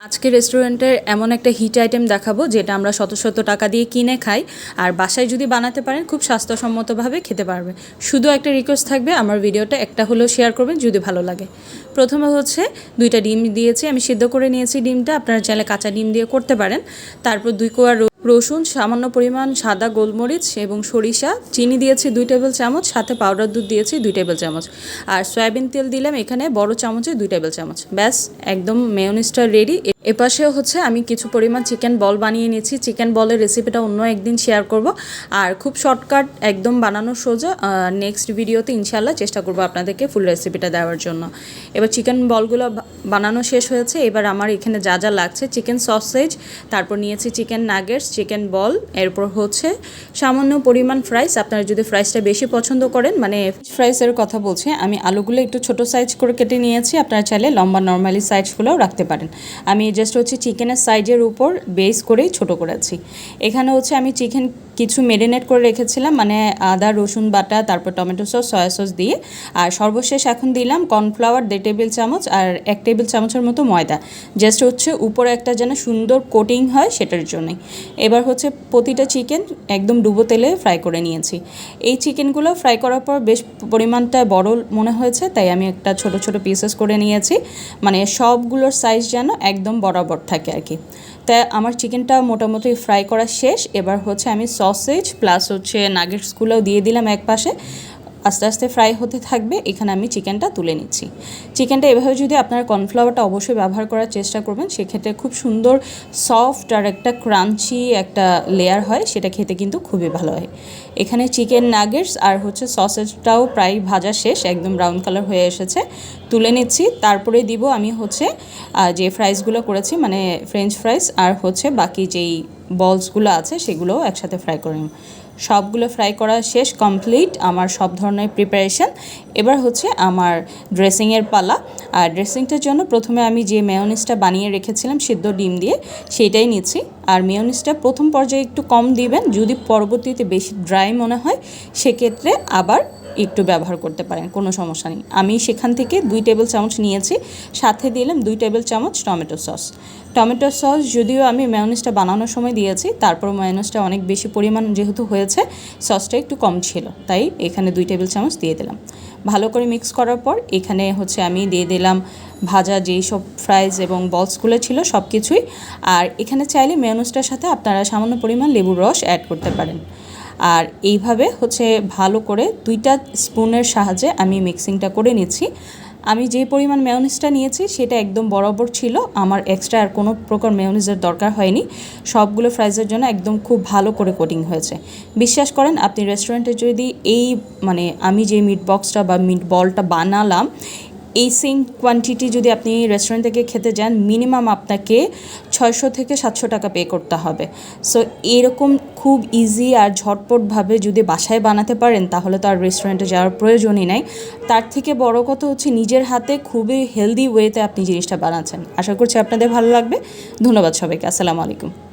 আজকে রেস্টুরেন্টের এমন একটা হিট আইটেম দেখাবো, যেটা আমরা শত শত টাকা দিয়ে কিনে খাই, আর বাসায় যদি বানাতে পারেন, খুব স্বাস্থ্যসম্মতভাবে খেতে পারবে। শুধু একটা রিকোয়েস্ট থাকবে, আমার ভিডিওটা একটা হলেও শেয়ার করবেন যদি ভালো লাগে। প্রথমে হচ্ছে দুইটা ডিম দিয়েছি, আমি সিদ্ধ করে নিয়েছি ডিমটা, আপনারা চাইলে কাঁচা ডিম দিয়ে করতে পারেন। তারপর দুই কোয়া র- রসুন, সামান্য পরিমাণ সাদা গোলমরিচ এবং সরিষা, চিনি দিয়েছি দুই টেবিল চামচ, সাথে পাউডার দুধ দিয়েছি দুই টেবিল চামচ। আর সয়াবিন তেল দিলাম এখানে বড় চামচে দুই টেবিল চামচ। ব্যাস, একদম মেয়নিসটা রেডি এপাশেও হচ্ছে আমি কিছু পরিমাণ চিকেন বল বানিয়ে নিয়েছি। চিকেন বলের রেসিপিটা অন্য একদিন শেয়ার করব। আর খুব শর্টকাট একদম বানানো সোজা নেক্সট ভিডিওতে ইনশাল্লাহ চেষ্টা করব আপনাদেরকে ফুল রেসিপিটা দেওয়ার জন্য। এবার চিকেন বলগুলো বানানো শেষ হয়েছে। এবার আমার এখানে যা যা লাগছে চিকেন সসেজ তারপর নিয়েছি চিকেন নাগেটস চিকেন বল, এরপর হচ্ছে সামান্য পরিমাণ ফ্রাইস আপনারা যদি ফ্রাইসটা বেশি পছন্দ করেন মানে ফ্রাইসের কথা বলছে, আমি আলুগুলো একটু ছোট সাইজ করে কেটে নিয়েছি, আপনারা চাইলে লম্বা নর্মালি সাইজগুলোও রাখতে পারেন। আমি জাস্ট হচ্ছে চিকেনের সাইজের উপর বেস করেই ছোট করেছি। এখানে হচ্ছে আমি চিকেন কিছু মেরিনেট করে রেখেছিলাম মানে আদা, রসুন বাটা, তারপর টমেটো সস সয়া সস দিয়ে। আর সর্বশেষ এখন দিলাম কর্নফ্লাওয়ার দেড় টেবিল চামচ আর এক টেবিল চামচের মতো ময়দা। জাস্ট হচ্ছে উপরে একটা যেন সুন্দর কোটিং হয় সেটার জন্যই এবার হচ্ছে প্রতিটা চিকেন একদম ডুবো তেলে ফ্রাই করে নিয়েছি। এই চিকেনগুলো ফ্রাই করার পর বেশ পরিমাণটা বড় মনে হয়েছে, তাই আমি একটা ছোট ছোট পিসেস করে নিয়েছি। মানে সবগুলোর সাইজ যেন একদম বরাবর থাকে আর কি। তাই আমার চিকেনটা মোটামুটি ফ্রাই করা শেষ। এবার হচ্ছে আমি সসেজ প্লাস হচ্ছে নাগেটসগুলোও দিয়ে দিলাম এক পাশে। আস্তে আস্তে ফ্রাই হতে থাকবে, এখানে আমি চিকেনটা তুলে নিচ্ছি। চিকেনটা এভাবে যদি আপনার কর্নফ্লাওয়ারটা অবশ্যই ব্যবহার করার চেষ্টা করবেন, সেক্ষেত্রে খুব সুন্দর সফট আর একটা ক্রাঞ্চি একটা লেয়ার হয়, সেটা খেতে কিন্তু খুবই ভালো হয়। এখানে চিকেন নাগেটস আর হচ্ছে সসেজটাও প্রায় ভাজা শেষ, একদম ব্রাউন কালার হয়ে এসেছে। তুলে নিচ্ছি, তারপরে দিব আমি হচ্ছে যে ফ্রাইসগুলো করেছি মানে ফ্রেঞ্চ ফ্রাইস আর হচ্ছে বাকি যেই বলসগুলো আছে সেগুলোও একসাথে ফ্রাই করে নিব। সবগুলো ফ্রাই করা শেষ কমপ্লিট আমার সব ধরনের প্রিপারেশান এবার হচ্ছে আমার ড্রেসিংয়ের পালা। আর ড্রেসিংটার জন্য প্রথমে আমি যে মেয়নিসটা বানিয়ে রেখেছিলাম, সিদ্ধ ডিম দিয়ে সেইটাই নিচ্ছি। আর মেয়নিসটা প্রথম পর্যায়ে একটু কম দিবেন, যদি পরবর্তীতে বেশি ড্রাই মনে হয়, সেক্ষেত্রে আবার একটু ব্যবহার করতে পারেন, কোনো সমস্যা নেই। আমি সেখান থেকে দুই টেবিল চামচ নিয়েছি, সাথে দিলাম দুই টেবিল চামচ টমেটো সস। টমেটো সস যদিও আমি মেয়নিসটা বানানোর সময় দিয়েছি, তারপর মেয়নিসটা অনেক বেশি পরিমাণ যেহেতু হয়েছে, সসটা একটু কম ছিল, তাই এখানে দুই টেবিল চামচ দিয়ে দিলাম। ভালো করে মিক্স করার পর এখানে হচ্ছে আমি দিয়ে দিলাম ভাজা যেই সব ফ্রাইজ এবং বলসগুলো ছিল সব কিছুই আর এখানে চাইলে মেয়নিসটার সাথে আপনারা সামান্য পরিমাণ লেবুর রস অ্যাড করতে পারেন। আর এইভাবে হচ্ছে ভালো করে দুইটা স্পুনের সাহায্যে আমি মিক্সিংটা করে নিচ্ছি। আমি যে পরিমাণ মেয়নিজটা নিয়েছি সেটা একদম বরাবর ছিল। আমার এক্সট্রা আর কোনো প্রকার মেয়নিজের দরকার হয়নি। সবগুলো ফ্রাইজের জন্য একদম খুব ভালো করে কোটিং হয়েছে। বিশ্বাস করেন, আপনি রেস্টুরেন্টে যদি এই মানে আমি যে মিট বক্সটা বা মিট বলটা বানালাম এই সেম কোয়ান্টিটি যদি আপনি রেস্টুরেন্ট থেকে খেতে যান মিনিমাম আপনাকে ছয়শো থেকে সাতশো টাকা পে করতে হবে। সো এরকম খুব ইজি আর ঝটপটভাবে যদি বাসায় বানাতে পারেন, তাহলে তো আর রেস্টুরেন্টে যাওয়ার প্রয়োজনই নাই। তার থেকে বড় কথা হচ্ছে নিজের হাতে খুবই হেলদি ওয়েতে আপনি জিনিসটা বানাচ্ছেন। আশা করছি আপনাদের ভালো লাগবে। ধন্যবাদ সবাইকে। আসসালামু আলাইকুম।